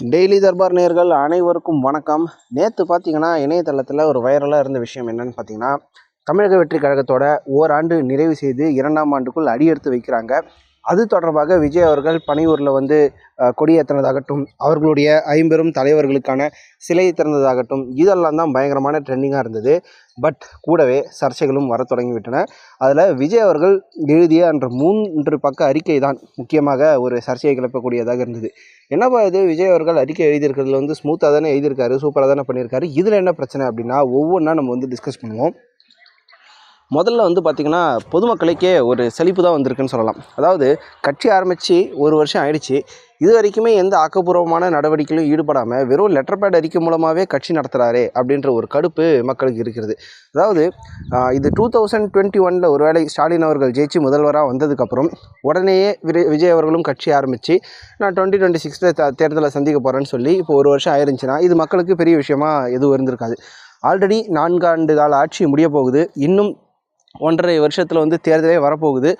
Daily Darbar நேர்கள் அனைவருக்கும் வணக்கம். நேற்று பார்த்தீங்கன்னா இணையதளத்தில் ஒரு வைரலாக இருந்த விஷயம் என்னன்னு பார்த்தீங்கன்னா தமிழக வெற்றி கழகத்தோட ஓராண்டு நிறைவு செய்து இரண்டாம் ஆண்டுக்குள் அடியெடுத்து வைக்கிறாங்க. அது தொடர்பாக விஜய் அவர்கள் பனையூரில் வந்து கொடியேற்றினதாகட்டும் அவர்களுடைய ஐம்பெரும் தலைவர்களுக்கான சிலை திறந்ததாகட்டும் இதெல்லாம் தான் பயங்கரமான ட்ரெண்டிங்காக இருந்தது. பட் கூடவே சர்ச்சைகளும் வர தொடங்கிவிட்டன. அதில் விஜய் அவர்கள் எழுதிய அன்ற மூன்று பக்க அறிக்கை தான் முக்கியமாக ஒரு சர்ச்சையை கிளப்பக்கூடியதாக இருந்தது. என்னப்பா இது? விஜய் அவர்கள் அறிக்கை எழுதியிருக்கிறதுல வந்து ஸ்மூத்தாக தானே எழுதியிருக்காரு சூப்பராக தானே பண்ணியிருக்காரு. இதில் என்ன பிரச்சனை அப்படின்னா ஒவ்வொன்றா நம்ம வந்து டிஸ்கஸ் பண்ணுவோம். முதல்ல வந்து பார்த்திங்கன்னா பொதுமக்களுக்கே ஒரு செழிப்பு தான் வந்திருக்குன்னு சொல்லலாம். அதாவது கட்சி ஆரம்பித்து ஒரு வருஷம் ஆயிடுச்சு. இது வரைக்குமே எந்த ஆக்கப்பூர்வமான நடவடிக்கையிலும் ஈடுபடாமல் வெறும் லெட்டர் பேட் அறிக்கை மூலமாகவே கட்சி நடத்துகிறாரே அப்படின்ற ஒரு கடுப்பு மக்களுக்கு இருக்கிறது அதாவது இது டூ தௌசண்ட் டுவெண்ட்டி ஒனில் ஒருவேளை ஸ்டாலின் அவர்கள் ஜெயிச்சு முதல்வராக வந்ததுக்கப்புறம் உடனேயே விஜய் அவர்களும் கட்சி ஆரம்பித்து நான் டுவெண்ட்டி டுவெண்ட்டி சிக்ஸில் தேர்தலை சந்திக்க போகிறேன்னு சொல்லி இப்போ ஒரு வருஷம் ஆயிருந்துச்சுன்னா இது மக்களுக்கு பெரிய விஷயமா எதுவும் இருந்திருக்காது. ஆல்ரெடி நான்காண்டு கால ஆட்சி முடிய போகுது. இன்னும் ஒன்றரை வருஷத்தில் வந்து தேர்தலே வரப்போகுது.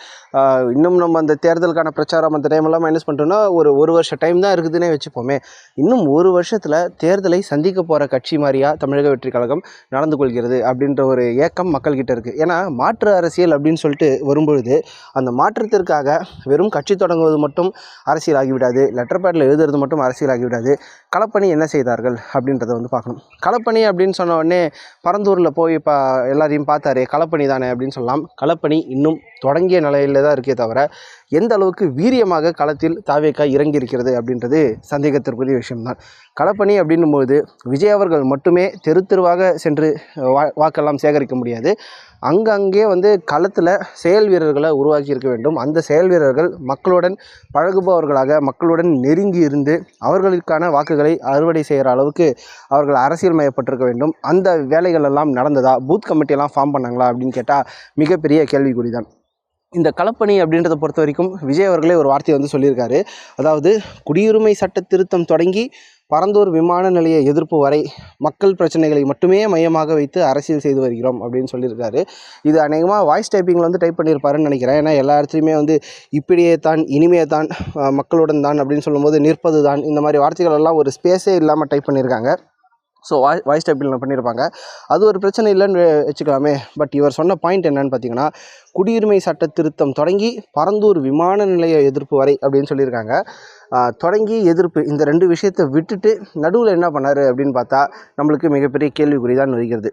இன்னும் நம்ம அந்த தேர்தலுக்கான பிரச்சாரம் அந்த டைமெல்லாம் மைனஸ் பண்ணிட்டோம்னா ஒரு ஒரு வருஷம் டைம் தான் இருக்குதுன்னே வச்சுப்போமே. இன்னும் ஒரு வருஷத்தில் தேர்தலை சந்திக்க போகிற கட்சி மாதிரியா தமிழக வெற்றி கழகம் நடந்து கொள்கிறது அப்படின்ற ஒரு ஏக்கம் மக்கள்கிட்ட இருக்குது ஏன்னா மாற்று அரசியல் அப்படின்னு சொல்லிட்டு வரும்பொழுது அந்த மாற்றத்திற்காக வெறும் கட்சி தொடங்குவது மட்டும் அரசியல் ஆகிவிடாது லெட்டர் பேட்டில் எழுதுறது மட்டும் அரசியல் ஆகிவிடாது களப்பணி என்ன செய்தார்கள் அப்படின்றத வந்து பார்க்கணும். களப்பணி அப்படின்னு சொன்ன உடனே பரந்தூரில் போய் இப்போ எல்லாரையும் பார்த்தாரு களப்பணி தானே அப்படின்னு சொல்லலாம். களப்பணி இன்னும் தொடங்கிய நிலையில் தான் இருக்கே தவிர எந்த அளவுக்கு வீரியமாக களத்தில் தாவேக்கா இறங்கி இருக்கிறது அப்படின்றது சந்தேகத்திற்குரிய விஷயம்தான். களப்பணி அப்படின்னும்போது விஜய் அவர்கள் மட்டுமே தெரு தெருவாக சென்று வா வாக்கெல்லாம் சேகரிக்க முடியாது. அங்கங்கே வந்து களத்தில் செயல் வீரர்களை உருவாக்கி இருக்க வேண்டும். அந்த செயல் வீரர்கள் மக்களுடன் பழகுபவர்களாக மக்களுடன் நெருங்கி இருந்து அவர்களுக்கான வாக்குகளை அறுவடை செய்கிற அளவுக்கு அவர்கள் அரசியல் மயப்பட்டிருக்க வேண்டும். அந்த வேலைகள் எல்லாம் நடந்ததா? பூத் கமிட்டியெல்லாம் ஃபார்ம் பண்ணாங்களா? அப்படின்னு கேட்டால் மிகப்பெரிய கேள்விக்குறி தான் இந்த களப்பணி அப்படின்றத பொறுத்த வரைக்கும் விஜய் அவர்களே ஒரு வார்த்தையை வந்து சொல்லியிருக்காரு. அதாவது குடியுரிமை சட்ட திருத்தம் தொடங்கி பரந்தூர் விமான நிலைய எதிர்ப்பு வரை மக்கள் பிரச்சனைகளை மட்டுமே மையமாக வைத்து அரசியல் செய்து வருகிறோம் அப்படின்னு சொல்லியிருக்காரு. இது அநேகமாக வாய்ஸ் டைப்பிங்கில் வந்து டைப் பண்ணியிருப்பாருன்னு நினைக்கிறேன். ஏன்னா எல்லா இடத்துலையுமே வந்து இப்படியே தான் இனிமே தான் மக்களுடன் தான் அப்படின்னு சொல்லும்போது நிற்பது தான் இந்த மாதிரி வார்த்தைகள் எல்லாம் ஒரு ஸ்பேஸே இல்லாமல் டைப் பண்ணியிருக்காங்க. ஸோ வாய் வாய்ஸ் டைப்பில் பண்ணியிருப்பாங்க அது ஒரு பிரச்சனை இல்லைன்னு வச்சுக்கலாமே. பட் இவர் சொன்ன பாயிண்ட் என்னன்னு பார்த்தீங்கன்னா குடியுரிமை சட்ட திருத்தம் தொடங்கி பரந்தூர் விமான நிலைய எதிர்ப்பு வரை அப்படின்னு சொல்லியிருக்காங்க. தொடங்கி எதிர்ப்பு இந்த ரெண்டு விஷயத்தை விட்டுட்டு நடுவில் என்ன பண்ணார் அப்படின்னு பார்த்தா நம்மளுக்கு மிகப்பெரிய கேள்விக்குறி தான் வருகிறது.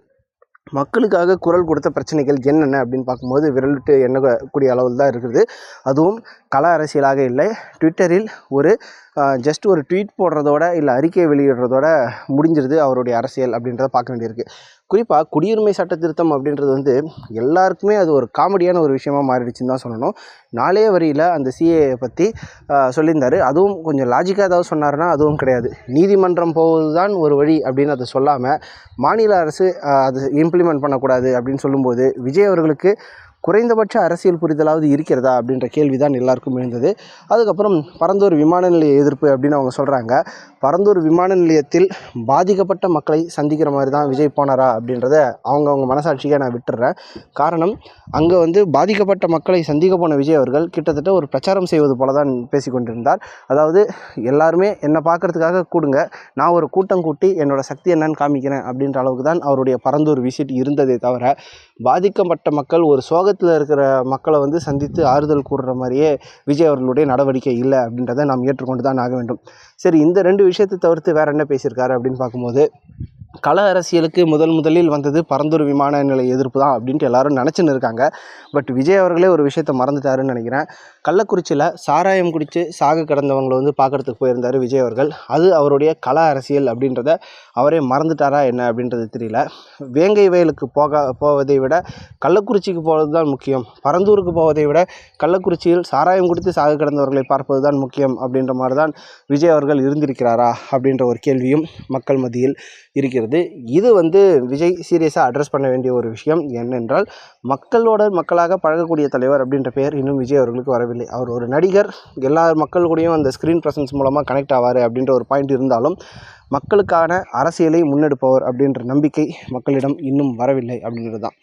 மக்களுக்காக குரல் கொடுத்த பிரச்சனைகள் என்னென்ன அப்படின்னு பார்க்கும்போது விரலிட்டு எண்ணக்கூடிய அளவில் தான் இருக்குது. அதுவும் கள அரசியலாக இல்லை. ட்விட்டரில் ஒரு ஜஸ்ட் ஒரு ட்வீட் போடுறதோட இல்லை அறிக்கை வெளியிடுறதோட முடிஞ்சிருது அவருடைய அரசியல் அப்படின்றத பார்க்க வேண்டியிருக்கு. குறிப்பாக குடியுரிமை சட்ட திருத்தம் அப்படின்றது வந்து எல்லாருக்குமே அது ஒரு காமெடியான ஒரு விஷயமா மாறிடுச்சுன்னு தான் சொல்லணும். நாளே வரியில் அந்த சிஏ பற்றி சொல்லியிருந்தார். அதுவும் கொஞ்சம் லாஜிக்காக ஏதாவது சொன்னார்னா அதுவும் கிடையாது. நீதிமன்றம் போவது தான் ஒரு வழி அப்படின்னு அதை சொல்லாமல் மாநில அரசு அது இம்ப்ளிமெண்ட் பண்ணக்கூடாது அப்படின்னு சொல்லும்போது விஜய் அவர்களுக்கு குறைந்தபட்ச அரசியல் புரிதலாவது இருக்கிறதா அப்படின்ற கேள்வி தான் எல்லாருக்கும் எழுந்தது. அதுக்கப்புறம் பரந்தூர் விமான நிலைய எதிர்ப்பு அப்படின்னு அவங்க சொல்கிறாங்க பரந்தூர் விமான நிலையத்தில் பாதிக்கப்பட்ட மக்களை சந்திக்கிற மாதிரி தான் விஜய் போனாரா அப்படின்றத அவங்கவுங்க மனசாட்சியை நான் விட்டுறேன். காரணம் அங்கே வந்து பாதிக்கப்பட்ட மக்களை சந்திக்க போன விஜய் அவர்கள் கிட்டத்தட்ட ஒரு பிரச்சாரம் செய்வது போல தான் பேசிக்கொண்டிருந்தார். அதாவது எல்லாருமே என்னை பார்க்கறதுக்காக கூடுங்க நான் ஒரு கூட்டம் கூட்டி என்னோட சக்தி என்னன்னு காமிக்கிறேன் அப்படின்ற அளவுக்கு தான் அவருடைய பரந்தூர் விசிட் இருந்ததே தவிர பாதிக்கப்பட்ட மக்கள் ஒரு பக்கத்தில் இருக்கிற மக்களை வந்து சந்தித்து ஆறுதல் கூறுற மாதிரியே விஜய் அவர்களுடைய நடவடிக்கை இல்லை அப்படின்றத நாம் ஏற்றுக்கொண்டு தான் ஆக வேண்டும். சரி இந்த ரெண்டு விஷயத்தை தவிர்த்து வேற என்ன பேசியிருக்காரு அப்படின்னு பார்க்கும்போது கள அரசியலுக்கு முதல் முதலில் வந்தது பரந்தூர் விமான நிலைய எதிர்ப்பு தான் அப்படின்ட்டு எல்லாரும் நினச்சின்னு இருக்காங்க. பட் விஜய் அவர்களே ஒரு விஷயத்தை மறந்துட்டாருன்னு நினைக்கிறேன். கள்ளக்குறிச்சியில் சாராயம் குடித்து சாக கிடந்தவங்களை வந்து பார்க்கறதுக்கு போயிருந்தார் விஜய் அவர்கள். அது அவருடைய கலா அரசியல் அப்படின்றத அவரே மறந்துட்டாரா என்ன அப்படின்றது தெரியல. வேங்கை வயலுக்கு போக போவதை விட கள்ளக்குறிச்சிக்கு போவது தான் முக்கியம். பரந்தூருக்கு போவதை விட கள்ளக்குறிச்சியில் சாராயம் குடித்து சாக கிடந்தவர்களை பார்ப்பது தான் முக்கியம் அப்படின்ற மாதிரி தான் விஜய் அவர்கள் இருந்திருக்கிறாரா அப்படின்ற ஒரு கேள்வியும் மக்கள் மத்தியில் இருக்கிறது. இது வந்து விஜய் சீரியஸாக அட்ரஸ் பண்ண வேண்டிய ஒரு விஷயம். என்னென்றால் மக்களோட மக்களாக பழகக்கூடிய தலைவர் அப்படின்ற பெயர் இன்னும் விஜய் அவர்களுக்கு வரவில்லை. அவர் ஒரு நடிகர். எல்லா மக்கள் கூடயும் அந்த ஸ்க்ரீன் ப்ரெசன்ஸ் மூலமாக கனெக்ட் ஆவார் அப்படின்ற ஒரு பாயிண்ட் இருந்தாலும் மக்களுக்கான அரசியலை முன்னெடுப்பவர் அப்படின்ற நம்பிக்கை மக்களிடம் இன்னும் வரவில்லை அப்படின்றது தான்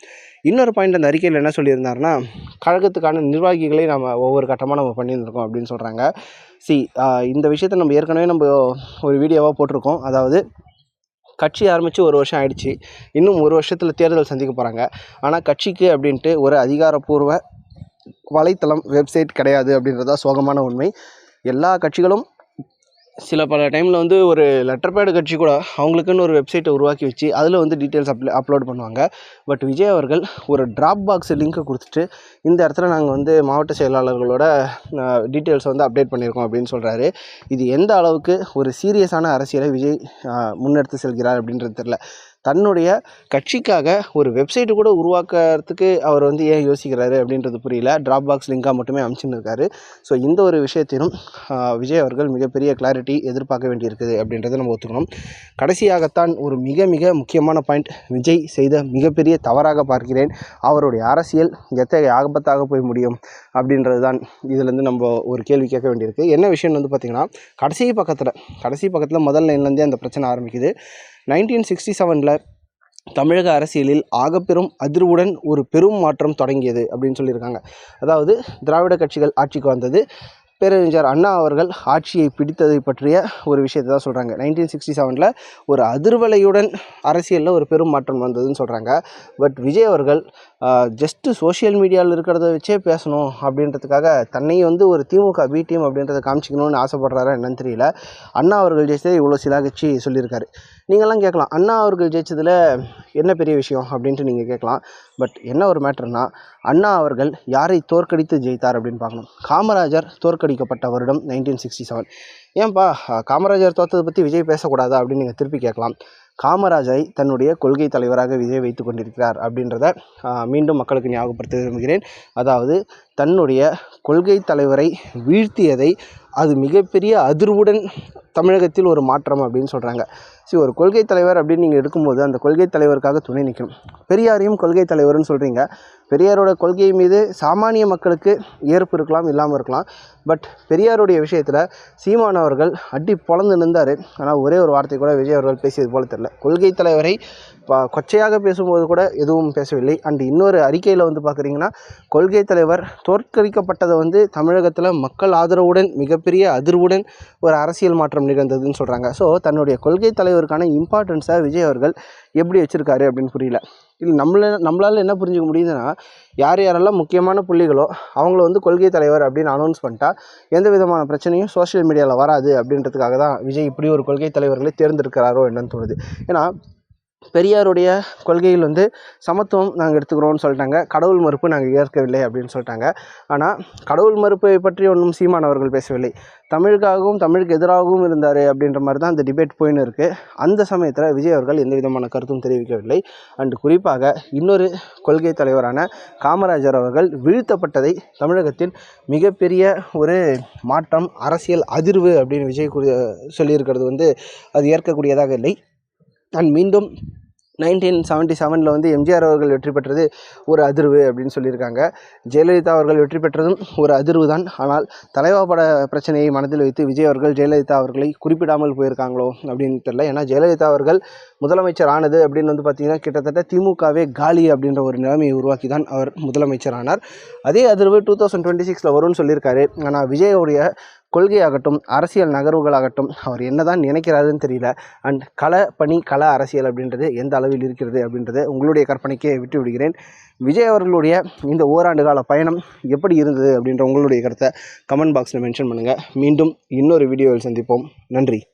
இன்னொரு பாயிண்ட் அந்த அறிக்கையில் என்ன சொல்லியிருந்தாருன்னா கழகத்துக்கான நிர்வாகிகளை நம்ம ஒவ்வொரு கட்டமாக நம்ம பண்ணியிருந்திருக்கோம் அப்படின்னு சொல்கிறாங்க சி இந்த விஷயத்தை நம்ம ஏற்கனவே நம்ம ஒரு வீடியோவாக போட்டிருக்கோம். அதாவது கட்சி ஆரம்பித்து ஒரு வருஷம் ஆயிடுச்சு. இன்னும் ஒரு வருஷத்தில் தேர்தல் சந்திக்க போகிறாங்க ஆனால் கட்சிக்கு அப்படின்ட்டு ஒரு அதிகாரப்பூர்வ வலைத்தளம் வெப்சைட் கிடையாது அப்படின்றதா சோகமான உண்மை. எல்லா கட்சிகளும் சில பல டைமில் வந்து ஒரு லெட்டர் பேடு கட்சி கூட அவங்களுக்குன்னு ஒரு வெப்சைட்டை உருவாக்கி வச்சு அதில் வந்து டீட்டெயில்ஸ் அப்ல அப்லோட் பண்ணுவாங்க. பட் விஜய் அவர்கள் ஒரு ட்ராப் பாக்ஸ் லிங்க்கை கொடுத்துட்டு இந்த இடத்துல நாங்கள் வந்து மாவட்ட செயலாளர்களோட டீட்டெயில்ஸ் வந்து அப்டேட் பண்ணியிருக்கோம் அப்படின்னு சொல்கிறாரு இது எந்த அளவுக்கு ஒரு சீரியஸான அரசியலை விஜய் முன்னெடுத்து செல்கிறார் அப்படின்றது தெரில தன்னுடைய கட்சிக்காக ஒரு வெப்சைட்டு கூட உருவாக்குறதுக்கு அவர் வந்து ஏன் யோசிக்கிறாரு அப்படின்றது புரியல. ட்ராப் பாக்ஸ் லிங்காக மட்டுமே அமைச்சுன்னு இருக்காரு. ஸோ இந்த ஒரு விஷயத்திலும் விஜய் அவர்கள் மிகப்பெரிய கிளாரிட்டி எதிர்பார்க்க வேண்டியிருக்குது அப்படின்றத நம்ம ஒத்துக்கணும். கடைசியாகத்தான் ஒரு மிக மிக முக்கியமான பாயிண்ட் விஜய் செய்த மிகப்பெரிய தவறாக பார்க்கிறேன். அவருடைய அரசியல் எத்தகைய ஆபத்தாக போய் முடியும்? அப்படின்றது தான் இதுலேருந்து நம்ம ஒரு கேள்வி கேட்க வேண்டியிருக்கு. என்ன விஷயம்னு வந்து பார்த்திங்கன்னா கடைசி பக்கத்தில் கடைசி பக்கத்தில் முதல் லைன்லேருந்தே அந்த பிரச்சனை ஆரம்பிக்குது. நைன்டீன் சிக்ஸ்டி செவனில் தமிழக அரசியலில் ஆகப்பெரும் அதிர்வுடன் ஒரு பெரும் மாற்றம் தொடங்கியது அப்படின்னு சொல்லியிருக்காங்க. அதாவது திராவிட கட்சிகள் ஆட்சிக்கு வந்தது பேரறிஞர் அண்ணா அவர்கள் ஆட்சியை பிடித்ததை பற்றிய ஒரு விஷயத்தை தான் சொல்கிறாங்க நைன்டீன் சிக்ஸ்டி செவனில் ஒரு அதிர்வலையுடன் அரசியலில் ஒரு பெரும் மாற்றம் வந்ததுன்னு சொல்கிறாங்க பட் விஜய் அவர்கள் ஜஸ்ட்டு சோஷியல் மீடியாவில் இருக்கிறத வச்சே பேசணும் அப்படின்றதுக்காக தன்னை வந்து ஒரு திமுக பி டீம் அப்படின்றத காமிச்சிக்கணும்னு ஆசைப்படுறாரா என்னன்னு தெரியல. அண்ணா அவர்கள் ஜெயிச்சதே இவ்வளோ சிலாகிச்சு சொல்லியிருக்காரு. நீங்கள்லாம் கேட்கலாம் அண்ணா அவர்கள் ஜெயிச்சதில் என்ன பெரிய விஷயம் அப்படின்ட்டு நீங்கள் கேட்கலாம். பட் என்ன ஒரு மேட்டர்னா அண்ணா அவர்கள் யாரை தோற்கடித்து ஜெயித்தார் அப்படின்னு பார்க்கணும். காமராஜர் தோற்கடிக்கப்பட்ட வருடம் நைன்டீன் சிக்ஸ்டி செவன் ஏன்பா காமராஜர் தோற்றதை பற்றி விஜய் பேசக்கூடாதா அப்படின்னு நீங்கள் திருப்பி கேட்கலாம். காமராஜரை தன்னுடைய கொள்கை தலைவராக விஜய் வைத்து கொண்டிருக்கிறார் அப்படின்றத மீண்டும் மக்களுக்கு ஞாபகப்படுத்த விரும்புகிறேன். அதாவது தன்னுடைய கொள்கை தலைவரை வீழ்த்தியதை அது மிகப்பெரிய அதிர்வுடன் தமிழகத்தில் ஒரு மாற்றம் அப்படின்னு சொல்கிறாங்க சரி ஒரு கொள்கை தலைவர் அப்படின்னு நீங்கள் எடுக்கும்போது அந்த கொள்கை தலைவருக்காக துணை நிற்கணும் பெரியாரையும் கொள்கை தலைவர்னு சொல்கிறீங்க பெரியாரோட கொள்கை மீது சாமானிய மக்களுக்கு ஏற்பு இருக்கலாம் இல்லாமல் இருக்கலாம். பட் பெரியாருடைய விஷயத்தில் சீமான் அவர்கள் அடி பொழந்து நின்றார். ஆனால் ஒரே ஒரு வார்த்தை கூட விஜய் அவர்கள் பேசியது போல தெரில கொள்கை தலைவரை பா கொச்சையாக பேசும்போது கூட எதுவும் பேசவில்லை. அண்ட் இன்னொரு அறிக்கையில் வந்து பார்க்குறீங்கன்னா கொள்கை தலைவர் தோற்கடிக்கப்பட்டதை வந்து தமிழகத்தில் மக்கள் ஆதரவுடன் மிகப்பெரிய அதிர்வுடன் ஒரு அரசியல் மாற்றம் நிகழ்ந்ததுன்னு சொல்கிறாங்க ஸோ தன்னுடைய கொள்கை தலைவருக்கான இம்பார்ட்டன்ஸை விஜய் அவர்கள் எப்படி வச்சுருக்காரு அப்படின்னு புரியல. இல்லை நம்மள நம்மளால் என்ன புரிஞ்சுக்க முடியுதுன்னா யார் யாரெல்லாம் முக்கியமான புள்ளிகளோ அவங்கள வந்து கொள்கை தலைவர் அப்படின்னு அனௌன்ஸ் பண்ணிட்டா எந்த விதமான பிரச்சனையும் சோஷியல் மீடியாவில் வராது அப்படின்றதுக்காக தான் விஜய் இப்படி ஒரு கொள்கை தலைவர்களை தேர்ந்தெடுக்கிறாரோ என்னன்னு தோணுது. ஏன்னா பெரியாருடைய கொள்கையில் வந்து சமத்துவம் நாங்கள் எடுத்துக்கிறோம்னு சொல்லிட்டாங்க. கடவுள் மறுப்பு நாங்கள் ஏற்கவில்லை அப்படின்னு சொல்லிட்டாங்க. ஆனால் கடவுள் மறுப்பை பற்றி ஒன்றும் சீமான் அவர்கள் பேசவில்லை. தமிழுக்காகவும் தமிழுக்கு எதிராகவும் இருந்தார் அப்படின்ற மாதிரி தான் அந்த டிபேட் போயின்னு இருக்குது அந்த சமயத்தில் விஜய் அவர்கள் எந்த விதமான கருத்தும் தெரிவிக்கவில்லை. அண்டு குறிப்பாக இன்னொரு கொள்கை தலைவரான காமராஜர் அவர்கள் வீழ்த்தப்பட்டதை தமிழகத்தில் மிகப்பெரிய ஒரு மாற்றம் அரசியல் அதிர்வு அப்படின்னு விஜய் சொல்லியிருக்கிறது வந்து அது ஏற்கக்கூடியதாக இல்லை. அண்ட் மீண்டும் நைன்டீன் செவன்ட்டி செவனில் வந்து எம்ஜிஆர் அவர்கள் வெற்றி பெற்றது ஒரு அதிர்வு அப்படின்னு சொல்லியிருக்காங்க. ஜெயலலிதா அவர்கள் வெற்றி பெற்றதும் ஒரு அதிர்வு தான். ஆனால் தலைவா பட பிரச்சனையை மனதில் வைத்து விஜய் அவர்கள் ஜெயலலிதா அவர்களை குறிப்பிடாமல் போயிருக்காங்களோ அப்படின்னு தெரியல. ஏன்னா ஜெயலலிதா அவர்கள் முதலமைச்சர் ஆனது அப்படின்னு வந்து பார்த்திங்கன்னா கிட்டத்தட்ட திமுகவே காலி அப்படின்ற ஒரு நிலைமையை உருவாக்கி தான் அவர் முதலமைச்சர் ஆனார் அதே அதிர்வு டூ தௌசண்ட் டுவெண்ட்டி சிக்ஸில் வரும்னு சொல்லியிருக்காரு. ஆனால் விஜயோடைய கொள்கையாகட்டும் அரசியல் நகர்வுகளாகட்டும் அவர் என்னதான் நினைக்கிறாருன்னு தெரியல. அண்ட் கல பணி கள அரசியல் அப்படின்றது எந்த அளவில் இருக்கிறது அப்படின்றத உங்களுடைய கற்பனைக்கே விட்டு விடுகிறேன் விஜய் அவர்களுடைய இந்த ஓராண்டு கால பயணம் எப்படி இருந்தது அப்படின்ற உங்களுடைய கருத்தை கமெண்ட் பாக்ஸில் மென்ஷன் பண்ணுங்கள் மீண்டும் இன்னொரு வீடியோவில் சந்திப்போம். நன்றி.